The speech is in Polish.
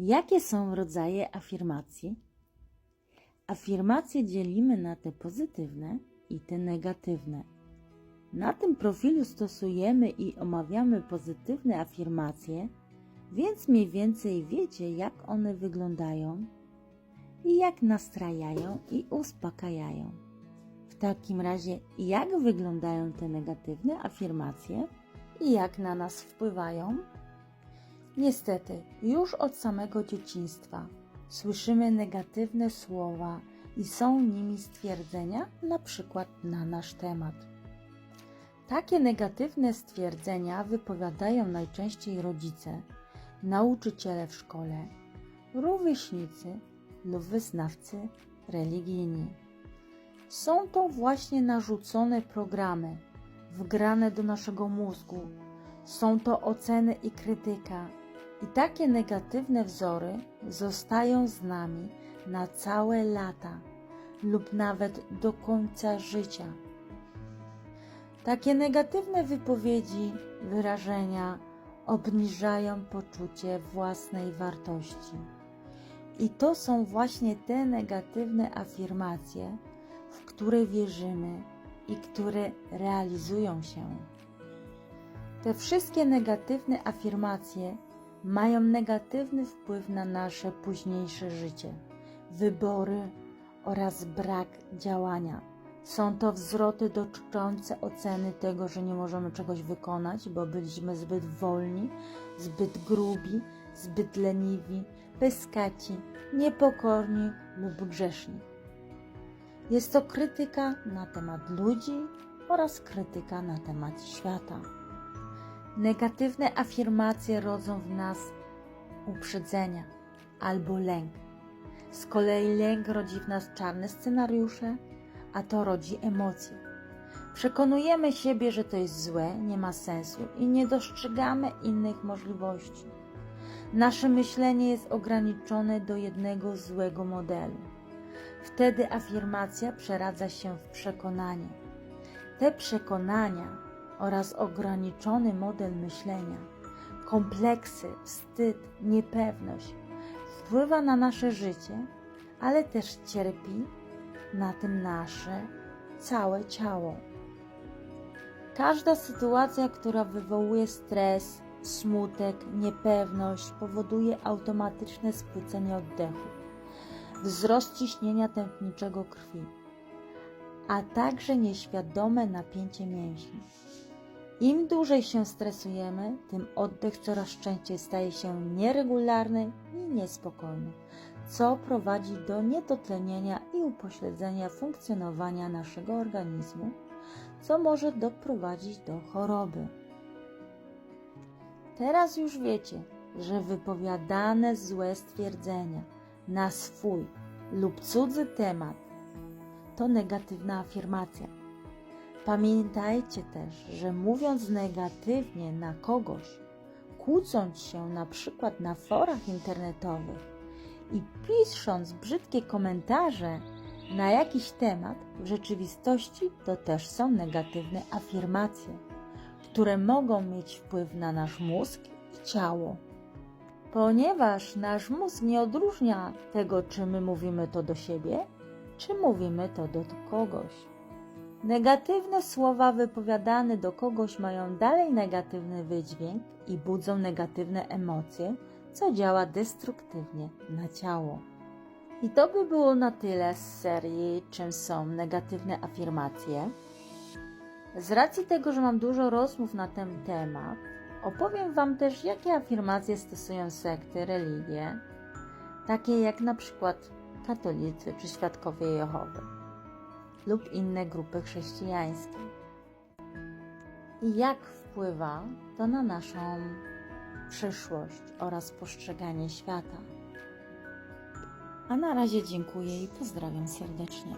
Jakie są rodzaje afirmacji? Afirmacje dzielimy na te pozytywne i te negatywne. Na tym profilu stosujemy i omawiamy pozytywne afirmacje, więc mniej więcej wiecie, jak one wyglądają i jak nastrajają i uspokajają. W takim razie, jak wyglądają te negatywne afirmacje i jak na nas wpływają? Niestety, już od samego dzieciństwa słyszymy negatywne słowa i są nimi stwierdzenia, na przykład na nasz temat. Takie negatywne stwierdzenia wypowiadają najczęściej rodzice, nauczyciele w szkole, rówieśnicy lub wyznawcy religijni. Są to właśnie narzucone programy, wgrane do naszego mózgu. Są to oceny i krytyka. I takie negatywne wzory zostają z nami na całe lata lub nawet do końca życia. Takie negatywne wypowiedzi, wyrażenia obniżają poczucie własnej wartości. I to są właśnie te negatywne afirmacje, w które wierzymy i które realizują się. Te wszystkie negatywne afirmacje mają negatywny wpływ na nasze późniejsze życie, wybory oraz brak działania. Są to wzroty dotyczące oceny tego, że nie możemy czegoś wykonać, bo byliśmy zbyt wolni, zbyt grubi, zbyt leniwi, pyskaci, niepokorni lub grzeszni. Jest to krytyka na temat ludzi oraz krytyka na temat świata. Negatywne afirmacje rodzą w nas uprzedzenia albo lęk. Z kolei lęk rodzi w nas czarne scenariusze, a to rodzi emocje. Przekonujemy siebie, że to jest złe, nie ma sensu i nie dostrzegamy innych możliwości. Nasze myślenie jest ograniczone do jednego złego modelu. Wtedy afirmacja przeradza się w przekonanie. Te przekonania oraz ograniczony model myślenia, kompleksy, wstyd, niepewność wpływa na nasze życie, ale też cierpi na tym nasze całe ciało. Każda sytuacja, która wywołuje stres, smutek, niepewność, powoduje automatyczne spłycenie oddechu, wzrost ciśnienia tętniczego krwi, a także nieświadome napięcie mięśni. Im dłużej się stresujemy, tym oddech coraz częściej staje się nieregularny i niespokojny, co prowadzi do niedotlenienia i upośledzenia funkcjonowania naszego organizmu, co może doprowadzić do choroby. Teraz już wiecie, że wypowiadane złe stwierdzenia na swój lub cudzy temat to negatywna afirmacja. Pamiętajcie też, że mówiąc negatywnie na kogoś, kłócąc się na przykład na forach internetowych i pisząc brzydkie komentarze na jakiś temat, w rzeczywistości to też są negatywne afirmacje, które mogą mieć wpływ na nasz mózg i ciało. Ponieważ nasz mózg nie odróżnia tego, czy my mówimy to do siebie, czy mówimy to do kogoś. Negatywne słowa wypowiadane do kogoś mają dalej negatywny wydźwięk i budzą negatywne emocje, co działa destruktywnie na ciało. I to by było na tyle z serii, czym są negatywne afirmacje. Z racji tego, że mam dużo rozmów na ten temat, opowiem Wam też, jakie afirmacje stosują sekty, religie, takie jak na przykład katolicy czy świadkowie Jehowy lub inne grupy chrześcijańskie. I jak wpływa to na naszą przyszłość oraz postrzeganie świata. A na razie dziękuję i pozdrawiam serdecznie.